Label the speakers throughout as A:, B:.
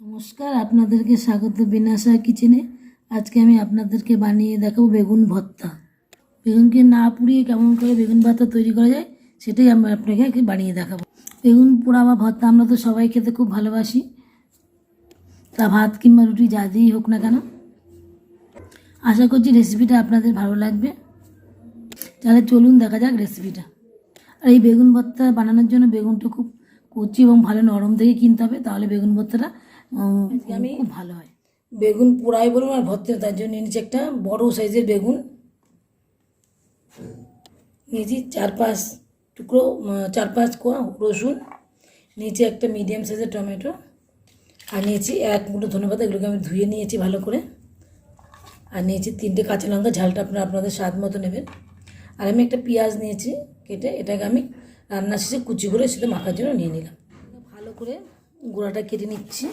A: নমস্কার, আপনাদেরকে স্বাগত বিনাশা কিচেনে। আজকে আমি আপনাদেরকে বানিয়ে দেখাবো বেগুন ভর্তা। বেগুনকে না পুড়িয়ে কেমন করে বেগুন ভর্তা তৈরি করা যায়, সেটাই আমি আপনাকে বানিয়ে দেখাবো। বেগুন পোড়া বা ভর্তা আমরা তো সবাই খেতে খুব ভালোবাসি। তা ভাত কিংবা রুটি যা দিয়েই হোক না কেন। আশা করছি রেসিপিটা আপনাদের ভালো লাগবে। তাহলে চলুন দেখা যাক রেসিপিটা। আর এই বেগুন ভর্তা বানানোর জন্য বেগুনটা খুব কচি এবং ভালো নরম থেকে কিনতে হবে, তাহলে বেগুন ভর্তাটা আমি খুব ভালো হয়। বেগুন পোড়াই বলুন আর ভর্তা তার জন্য নিয়েছি একটা বড় সাইজের বেগুন। নিয়েছি চার পাঁচ টুকরো চার পাঁচ কোয়া রসুন। নিয়েছি একটা মিডিয়াম সাইজের টমেটো। আর নিয়েছি এক মুঠো ধন্যবাদ এগুলোকে আমি ধুয়ে নিয়েছি ভালো করে। আর নিয়েছি তিনটে কাঁচা লঙ্কা ঝালটা আপনারা আপনাদের স্বাদ মতো নেবেন। আর আমি একটা পেঁয়াজ নিয়েছি কেটে এটাকে আমি রান্নার শেষে কুচি করে সেটা মাখার জন্য নিয়ে নিলাম। ভালো করে গোড়াটা কেটে নিচ্ছি।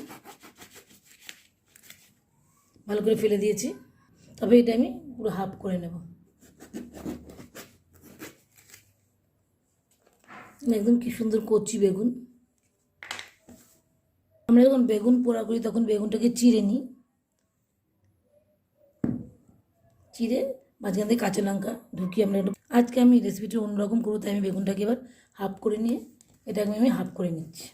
A: ভালো করে ফেলে দিয়েছি। তবে এটা আমি পুরো হাফ করে নেব। একদম কি সুন্দর কচি বেগুন। আমরা যখন বেগুন পোড়া করি, তখন বেগুনটাকে চিড়ে নিই। চিড়ে মাঝখান থেকে কাঁচা লঙ্কা ঢুকিয়ে আমরা আজকে আমি রেসিপিটা অন্যরকম করব, তাই আমি বেগুনটাকে এবার হাফ করে নিয়ে, এটাকে আমি হাফ করে নিচ্ছি।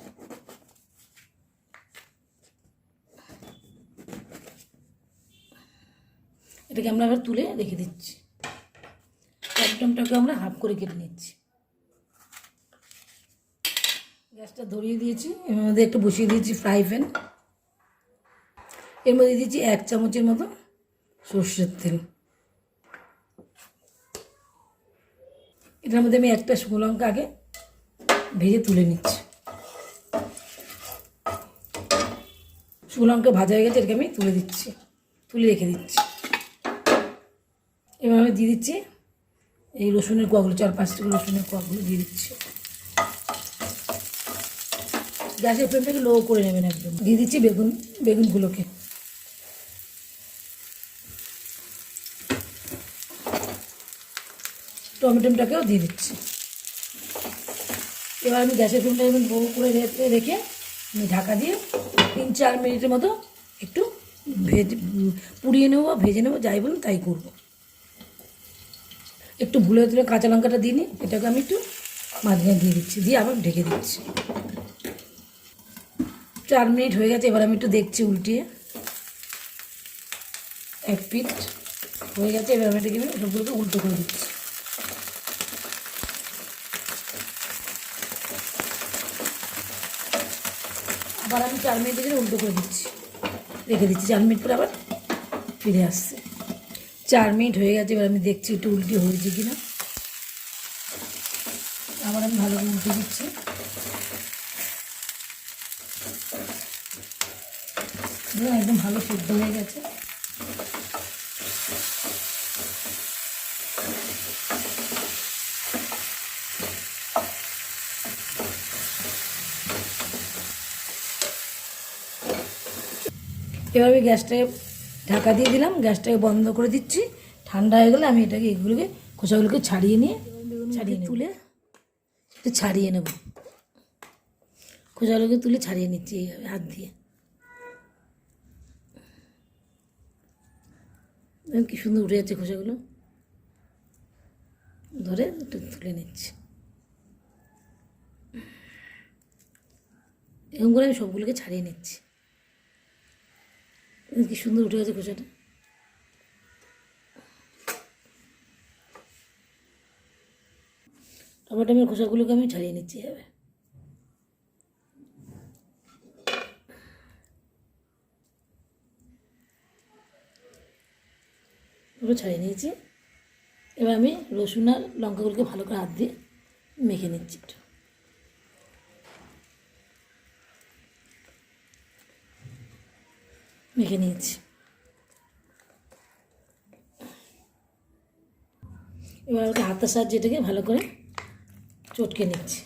A: এটাকে আমরা আবার তুলে রেখে দিচ্ছি। একদমটাকে আমরা হাফ করে কেটে নিচ্ছি। গ্যাসটা ধরিয়ে দিয়েছি, এর মধ্যে একটু বসিয়ে দিয়েছি ফ্রাই প্যান এর মধ্যে দিয়েছি এক চামচের মতো সর্ষের তেল। এটার মধ্যে আমি একটা শুকনো লঙ্কা আগে ভেজে তুলে নিচ্ছি। শুকনো লঙ্কা ভাজা হয়ে গেছে, এটাকে আমি তুলে দিচ্ছি, তুলে রেখে দিচ্ছি। আমি দিয়ে দিচ্ছি। এই রসুনের কোয়াগুলো, চার পাঁচটা রসুনের কোয়াগুলো দিয়ে দিচ্ছি। গ্যাসের ফ্লেমটাকে লো করে নেবেন একদম। দিয়ে দিচ্ছি বেগুন, বেগুনগুলোকে। টমেটোটাকেও দিয়ে দিচ্ছি। এবার আমি গ্যাসের ফ্লেমটা একদম লো করে রেখে আমি ঢাকা দিয়ে তিন চার মিনিটের মতো একটু ভেজে পুড়িয়ে নেব ভেজে নেব, যাই বলুন তাই করব। একটু ভুলে তুলে কাঁচা লঙ্কাটা দিয়ে নিই এটাকে আমি একটু মাঝখানে দিয়ে দিচ্ছি, দিয়ে আবার ঢেকে দিচ্ছি। চার মিনিট হয়ে গেছে, এবার আমি একটু দেখছি উল্টিয়ে। এক পিট হয়ে গেছে, এবার আমি এটাকে সবগুলোকে উল্টো করে দিচ্ছি। আবার আমি চার মিনিট উল্টো করে দিচ্ছি। রেখে দিচ্ছি, চার মিনিট পরে আবার ফিরে আসছে। চার মিনিট হয়ে গেছে, এবার আমি দেখছি একটু উল্টি হয়েছে কিনা। আবার আমি ভালো করে উল্টে দিচ্ছি। একদম ভালো সিদ্ধ হয়ে গেছে। এবার আমি গ্যাসটাকে ঢাকা দিয়ে দিলাম গ্যাসটাকে বন্ধ করে দিচ্ছি। ঠান্ডা হয়ে গেলে আমি এটাকে এগুলোকে খোসাগুলোকে ছাড়িয়ে নিয়ে ছাড়িয়ে তুলে ছাড়িয়ে নেব। খোসাগুলোকে তুলে ছাড়িয়ে নিচ্ছি এইভাবে হাত দিয়ে। কি সুন্দর উঠে যাচ্ছে খোসাগুলো। ধরে একটু তুলে নিচ্ছি। এরকম করে আমি সবগুলোকে ছাড়িয়ে নিচ্ছি। কি সুন্দর উঠে গেছে খোসাটা। টমেটোমের খোসাগুলোকে আমি ছাড়িয়ে নিচ্ছি পুরো ছাড়িয়ে নিয়েছি। এবার আমি রসুন আর লঙ্কাগুলোকে ভালো করে হাত দিয়ে মেখে নিচ্ছি একটু। মেখে নিয়েছি। এবার ওটা হাতের সাহায্যে এটাকে ভালো করে চটকে নিচ্ছি।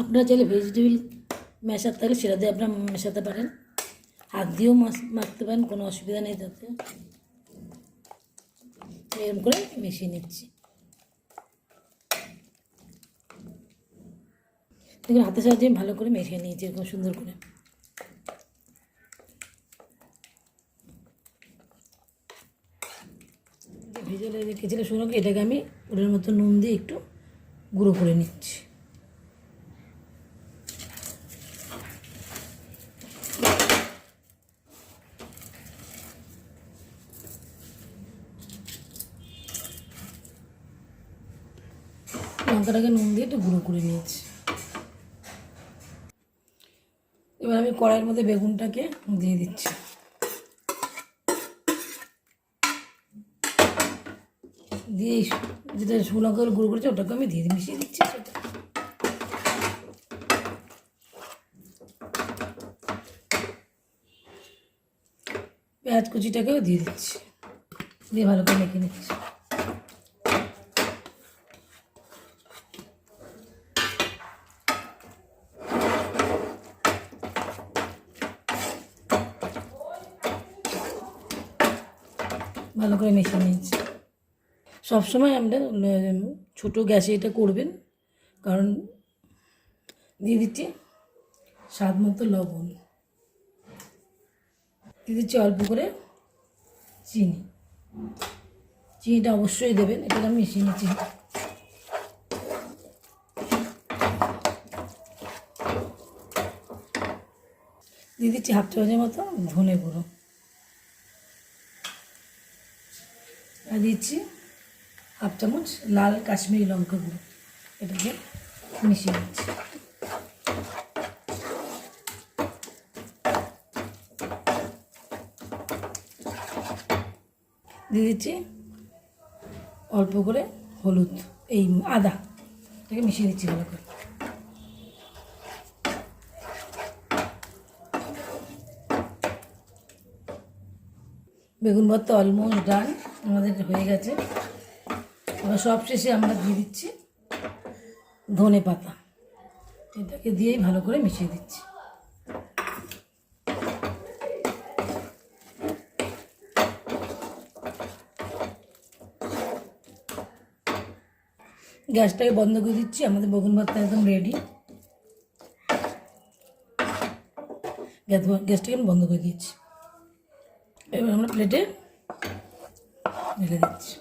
A: আপনারা চাইলে ভেজিটেবিল মেশার থাকলে সেটা দিয়ে আপনারা মেশাতে পারেন। হাত দিয়েও মাছ মাখতে পারেন, কোনো অসুবিধা নেই তাতে। এরকম করে মিশিয়ে নিচ্ছি। দেখুন, হাতের সাহায্যে ভালো করে মেশিয়ে নিয়েছি, এরকম সুন্দর করে। ভেজে রেখেছিল শুনো এটাকে আমি ওটার মতো নুন দিয়ে একটু গুঁড়ো করে নিচ্ছি। লঙ্কাটাকে নুন দিয়ে একটু গুঁড়ো করে নিয়েছি। এবার আমি কড়াইয়ের মধ্যে বেগুনটাকে দিয়ে দিচ্ছি। দিয়ে যেটা শুকনো করে গুঁড়ো করেছে, ওটাকে আমি দিয়ে মিশিয়ে দিচ্ছি সেটা। পেঁয়াজ কুচিটাকেও দিয়ে দিচ্ছি। দিয়ে ভালো করে মেখে নিচ্ছি। ভালো করে মিশিয়ে নিয়েছি। সবসময় আমরা ছোটো গ্যাসে এটা করবেন, কারণ দিয়ে দিচ্ছি স্বাদ মতো লবণ। দিয়ে দিচ্ছি অল্প করে চিনি। চিনিটা অবশ্যই দেবেন এটাকে আমি মিশিয়ে নিচ্ছি দিয়ে দিচ্ছি হাফ চামচের মতো ধনে গুঁড়ো। আর দিচ্ছি, হাফ চামচ লাল কাশ্মীরি লঙ্কা গুঁড়ো এটাকে মিশিয়ে দিচ্ছি দিয়ে দিচ্ছি অল্প করে হলুদ, এই আদা, এটাকে মিশিয়ে দিচ্ছি ভালো করে। বেগুন ভর্তা অলমোস্ট ডান আমাদের হয়ে গেছে। এবার সব শেষে আমরা দিয়ে দিচ্ছি ধনে পাতা। এটাকে দিয়েই ভালো করে মিশিয়ে দিচ্ছি। গ্যাসটাকে বন্ধ করে দিচ্ছি, আমাদের বেগুন ভর্তা একদম রেডি গ্যাস গ্যাসটাকে বন্ধ করে দিচ্ছি। এবার আমরা প্লেটে ঢেলে দিচ্ছি।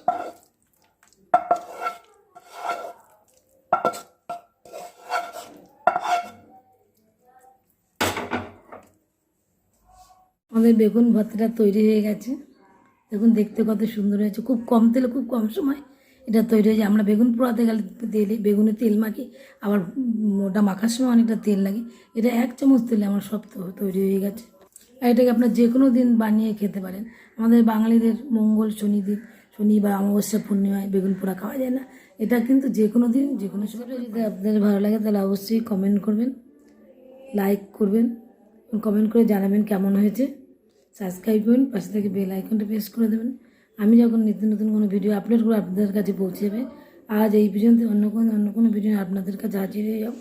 A: আমাদের বেগুন ভর্তাটা তৈরি হয়ে গেছে। দেখুন, দেখতে কত সুন্দর হয়েছে। খুব কম তেলে, খুব কম সময় এটা তৈরি হয়েছে। আমরা বেগুন পোড়াতে গেলে তেলে, বেগুনে তেল মাখি, আবার ওটা মাখার সময় অনেকটা তেল লাগে। এটা এক চামচ তেলে আমার সব তৈরি হয়ে গেছে। আর এটাকে আপনার যে কোনো দিন বানিয়ে খেতে পারেন। আমাদের বাঙালিদের মঙ্গল শনিদিন শনি বা অমাবস্যা পূর্ণিমায় বেগুন পোড়া খাওয়া যায় না। এটা কিন্তু যে কোনো দিন যে কোনো সময় যদি আপনাদের ভালো লাগে, তাহলে অবশ্যই কমেন্ট করবেন লাইক করবেন কমেন্ট করে জানাবেন কেমন হয়েছে। সাবস্ক্রাইব করবেন পাশে থেকে বেল আইকনটা প্রেস করে দেবেন। আমি যখন নিত্য নতুন কোনো ভিডিও আপলোড করে আপনাদের কাছে পৌঁছে যাবে। আজ এই পর্যন্ত, অন্য কোনো অন্য কোনো ভিডিও আপনাদের কাছে হাজির হয়ে যাও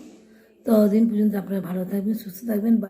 A: ততদিন পর্যন্ত আপনারা ভালো থাকবেন, সুস্থ থাকবেন